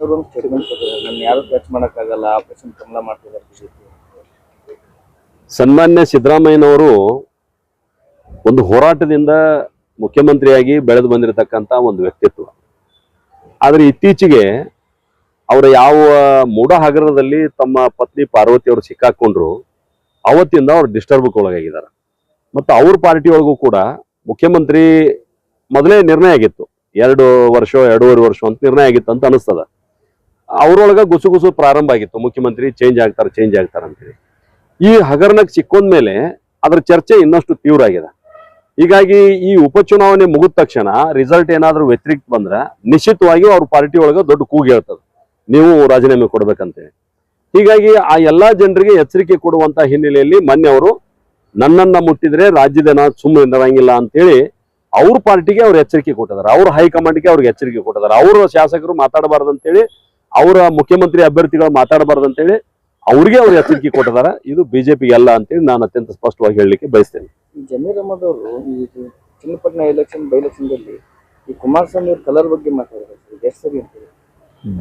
Statement ನನ್ನ ಯಾರು touch operation ಕಮಲ ಮಾಡ್ತಿದ್ದಾರೆ ಸನ್ಮಾನ್ಯ ಸಿದ್ದರಾಮಯ್ಯನವರು ಒಂದು ಹೋರಾಟದಿಂದ ಮುಖ್ಯಮಂತ್ರಿಯಾಗಿ ಬೆಳೆದು ಬಂದಿರತಕ್ಕಂತ ಒಂದು ವ್ಯಕ್ತಿತ್ವ. ಆದರೆ ಇತ್ತೀಚೆಗೆ ಅವರ ಯಾವ ಮೂಡ ಹಗರದಲ್ಲಿ ತಮ್ಮ ಪತ್ನಿ ಪಾರ್ವತಿ ಅವರು ಸಿಕ್ಕಾಕೊಂಡ್ರು, ಅವತ್ತಿಂದ ಅವರು ಡಿಸ್ಟರ್ಬ್ಗೆ ಒಳಗಾಗಿದ್ದಾರೆ. ಮತ್ತು ಅವ್ರ ಪಾರ್ಟಿ ಒಳಗೂ ಕೂಡ ಮುಖ್ಯಮಂತ್ರಿ ಮೊದಲೇ ನಿರ್ಣಯ ಆಗಿತ್ತು. ಎರಡು ವರ್ಷ, ಎರಡೂವರೆ ವರ್ಷ ಅಂತ ನಿರ್ಣಯ ಆಗಿತ್ತು ಅಂತ ಅನಿಸ್ತದ. ಅವ್ರೊಳಗ ಗುಸುಗುಸು ಪ್ರಾರಂಭ ಆಗಿತ್ತು. ಮುಖ್ಯಮಂತ್ರಿ ಚೇಂಜ್ ಆಗ್ತಾರೆ ಚೇಂಜ್ ಆಗ್ತಾರೆ ಅಂತೇಳಿ. ಈ ಹಗರಣಕ್ಕೆ ಸಿಕ್ಕೊಂಡ್ಮೇಲೆ ಅದ್ರ ಚರ್ಚೆ ಇನ್ನಷ್ಟು ತೀವ್ರ ಆಗಿದೆ. ಹೀಗಾಗಿ ಈ ಉಪಚುನಾವಣೆ ಮುಗಿದ ತಕ್ಷಣ ರಿಸಲ್ಟ್ ಏನಾದರೂ ವ್ಯತಿರಿಕ್ತ ಬಂದ್ರೆ ನಿಶ್ಚಿತವಾಗಿ ಅವ್ರ ಪಾರ್ಟಿ ಒಳಗೆ ದೊಡ್ಡ ಕೂಗು ಹೇಳ್ತದೆ. ನೀವು ರಾಜೀನಾಮೆ ಕೊಡ್ಬೇಕಂತೇಳಿ. ಹೀಗಾಗಿ ಆ ಎಲ್ಲಾ ಜನರಿಗೆ ಎಚ್ಚರಿಕೆ ಕೊಡುವಂತ ಹಿನ್ನೆಲೆಯಲ್ಲಿ ಮೊನ್ನೆ ಅವರು ನನ್ನನ್ನ ಮುಟ್ಟಿದ್ರೆ ರಾಜ್ಯದ ನಾ ಸುಮ್ಮನೆ ಇರಂಗಿಲ್ಲ ಅಂತೇಳಿ ಅವ್ರ ಪಾರ್ಟಿಗೆ ಅವ್ರು ಎಚ್ಚರಿಕೆ ಕೊಟ್ಟಿದ್ದಾರೆ. ಅವ್ರ ಹೈಕಮಾಂಡ್ಗೆ ಅವ್ರಿಗೆ ಎಚ್ಚರಿಕೆ ಕೊಟ್ಟಿದ್ದಾರೆ. ಅವ್ರ ಶಾಸಕರು ಮಾತಾಡಬಾರ್ದು ಅಂತೇಳಿ ಅವರ ಮುಖ್ಯಮಂತ್ರಿ ಅಭ್ಯರ್ಥಿಗಳು ಮಾತಾಡಬಾರ್ದು ಅಂತೇಳಿ ಅವ್ರಿಗೆ ಅವ್ರು ಎಚ್ಚರಿಕೆ ಕೊಟ್ಟಿದ್ದಾರೆ. ಇದು ಬಿಜೆಪಿಗೆ ಅಲ್ಲ ಅಂತೇಳಿ ನಾನು ಅತ್ಯಂತ ಸ್ಪಷ್ಟವಾಗಿ ಹೇಳಲಿಕ್ಕೆ ಬಯಸ್ತೇನೆ. ಜಮೀರ್ ಅಹಮದ್ ಅವರು ಈ ಚನ್ನಪಟ್ಟಣ ಎಲೆಕ್ಷನ್ ಬೈ ಎಲೆಕ್ಷನ್ದಲ್ಲಿ ಈ ಕುಮಾರಸ್ವಾಮಿ ಅವ್ರ ಕಲರ್ ಬಗ್ಗೆ ಮಾತಾಡಿದ್ರು ಎಷ್ಟು ಸರಿ ಅಂತೀರಿ?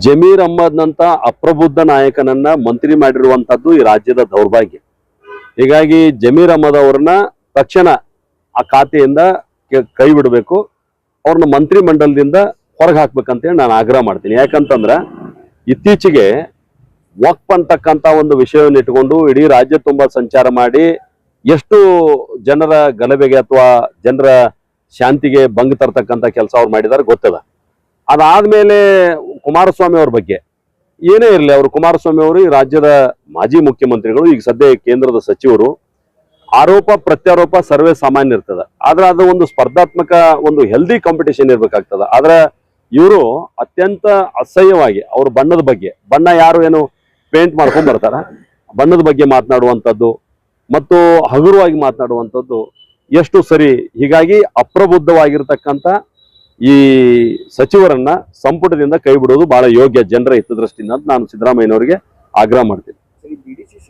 ಜಮೀರ್ ಅಹ್ಮದ್ನಂತ ಅಪ್ರಬುದ್ಧ ನಾಯಕನನ್ನ ಮಂತ್ರಿ ಮಾಡಿರುವಂತದ್ದು ಈ ರಾಜ್ಯದ ದೌರ್ಭಾಗ್ಯ. ಹೀಗಾಗಿ ಜಮೀರ್ ಅಹಮದ್ ಅವ್ರನ್ನ ತಕ್ಷಣ ಆ ಖಾತೆಯಿಂದ ಕೈ ಬಿಡಬೇಕು. ಅವ್ರನ್ನ ಮಂತ್ರಿ ಮಂಡಲದಿಂದ ಹೊರಗೆ ಹಾಕ್ಬೇಕಂತೇಳಿ ನಾನು ಆಗ್ರಹ ಮಾಡ್ತೀನಿ. ಯಾಕಂತಂದ್ರ ಇತ್ತೀಚೆಗೆ ವಕ್ಫ್ ಅಂತಕ್ಕಂಥ ಒಂದು ವಿಷಯವನ್ನು ಇಟ್ಕೊಂಡು ಇಡೀ ರಾಜ್ಯ ತುಂಬ ಸಂಚಾರ ಮಾಡಿ ಎಷ್ಟು ಜನರ ಗಲಭೆಗೆ ಅಥವಾ ಜನರ ಶಾಂತಿಗೆ ಭಂಗ ತರ್ತಕ್ಕಂಥ ಕೆಲಸ ಅವ್ರು ಮಾಡಿದ್ದಾರೆ ಗೊತ್ತದ. ಅದಾದಮೇಲೆ ಕುಮಾರಸ್ವಾಮಿ ಅವ್ರ ಬಗ್ಗೆ ಏನೇ ಇರಲಿ, ಅವರು ಕುಮಾರಸ್ವಾಮಿ ಅವರು ಈ ರಾಜ್ಯದ ಮಾಜಿ ಮುಖ್ಯಮಂತ್ರಿಗಳು, ಈಗ ಸದ್ಯ ಕೇಂದ್ರದ ಸಚಿವರು. ಆರೋಪ, ಪ್ರತ್ಯಾರೋಪ ಸರ್ವೇ ಸಾಮಾನ್ಯ ಇರ್ತದೆ. ಆದ್ರೆ ಅದು ಒಂದು ಸ್ಪರ್ಧಾತ್ಮಕ, ಒಂದು ಹೆಲ್ದಿ ಕಾಂಪಿಟೇಷನ್ ಇರಬೇಕಾಗ್ತದೆ. ಆದ್ರೆ ಇವರು ಅತ್ಯಂತ ಅಸಹ್ಯವಾಗಿ ಅವ್ರ ಬಣ್ಣದ ಬಗ್ಗೆ, ಬಣ್ಣ ಯಾರು ಏನು ಪೇಂಟ್ ಮಾಡ್ಕೊಂಡ್ ಬರ್ತಾರ? ಬಣ್ಣದ ಬಗ್ಗೆ ಮಾತನಾಡುವಂಥದ್ದು ಮತ್ತು ಹಗುರವಾಗಿ ಮಾತನಾಡುವಂಥದ್ದು ಎಷ್ಟು ಸರಿ? ಹೀಗಾಗಿ ಅಪ್ರಬುದ್ಧವಾಗಿರ್ತಕ್ಕಂಥ ಈ ಸಚಿವರನ್ನ ಸಂಪುಟದಿಂದ ಕೈ ಬಿಡೋದು ಬಹಳ ಯೋಗ್ಯ ಜನರ ಹಿತದೃಷ್ಟಿಯಿಂದ ಅಂತ ನಾನು ಸಿದ್ದರಾಮಯ್ಯನವರಿಗೆ ಆಗ್ರಹ ಮಾಡ್ತೀನಿ.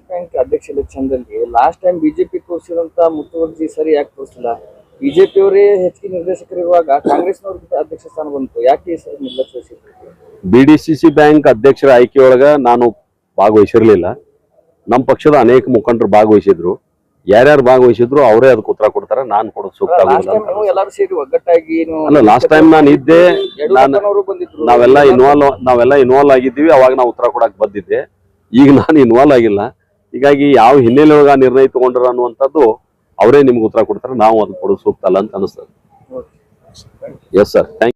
ಬ್ಯಾಂಕ್ ಅಧ್ಯಕ್ಷ ಎಲೆಕ್ಷನ್ದಲ್ಲಿ ಲಾಸ್ಟ್ ಟೈಮ್ ಬಿಜೆಪಿ ತೋರಿಸಿದಂತ ಮುತುವರ್ಜಿ ಸರಿ ಯಾಕೆ ತೋರಿಸಿಲ್ಲ ಬಿಜೆಪಿ ಅವರೇ ಹೆಚ್ಚಿಗೆ ನಿರ್ದೇಶಕರಿರುವಾಗ ಕಾಂಗ್ರೆಸ್ನವ್ರಿಗೆ ಅಧ್ಯಕ್ಷ ಸ್ಥಾನ ಬಂತು. ಯಾಕೆ ನಿರ್ಲಕ್ಷ್ಯ B D C C bank ಅಧ್ಯಕ್ಷರ ಆಯ್ಕೆಯೊಳಗ ನಾನು ಭಾಗವಹಿಸಿರ್ಲಿಲ್ಲ. ನಮ್ಮ ಪಕ್ಷದ ಅನೇಕ ಮುಖಂಡರು ಭಾಗವಹಿಸಿದ್ರು. ಯಾರ್ಯಾರು ಭಾಗವಹಿಸಿದ್ರು ಅವರೇ ಅದಕ್ಕೆ ಉತ್ತರ ಕೊಡ್ತಾರೆ ನಾನು ಕೊಡೋದು ಸೂಕ್ತ ಸೇರಿ ಒಗ್ಗಟ್ಟಾಗಿ ಅಲ್ಲ ಲಾಸ್ಟ್ ಟೈಮ್ ನಾನು ಇದ್ದೆ ನಾವೆಲ್ಲ ಇನ್ವಾಲ್ವ್ ನಾವೆಲ್ಲ ಇನ್ವಾಲ್ವ್ ಆಗಿದ್ದೀವಿ ಅವಾಗ ನಾವು ಉತ್ತರ ಕೊಡಕ್ ಬಂದಿದ್ದೆ. ಈಗ ನಾನು ಇನ್ವಾಲ್ವ್ ಆಗಿಲ್ಲ. ಹೀಗಾಗಿ ಯಾವ ಹಿನ್ನೆಲೆ ಒಳಗ ನಿರ್ಣಯ ತಗೊಂಡ್ರ ಅನ್ನುವಂಥದ್ದು ಅವರೇ ನಿಮ್ಗೆ ಉತ್ತರ ಕೊಡ್ತಾರೆ ನಾವು ಅದನ್ನ ಕೊಡೋದು ಸೂಕ್ತ ಅಲ್ಲ ಅಂತ ಅನಿಸ್ತದೆ. Yes sir thank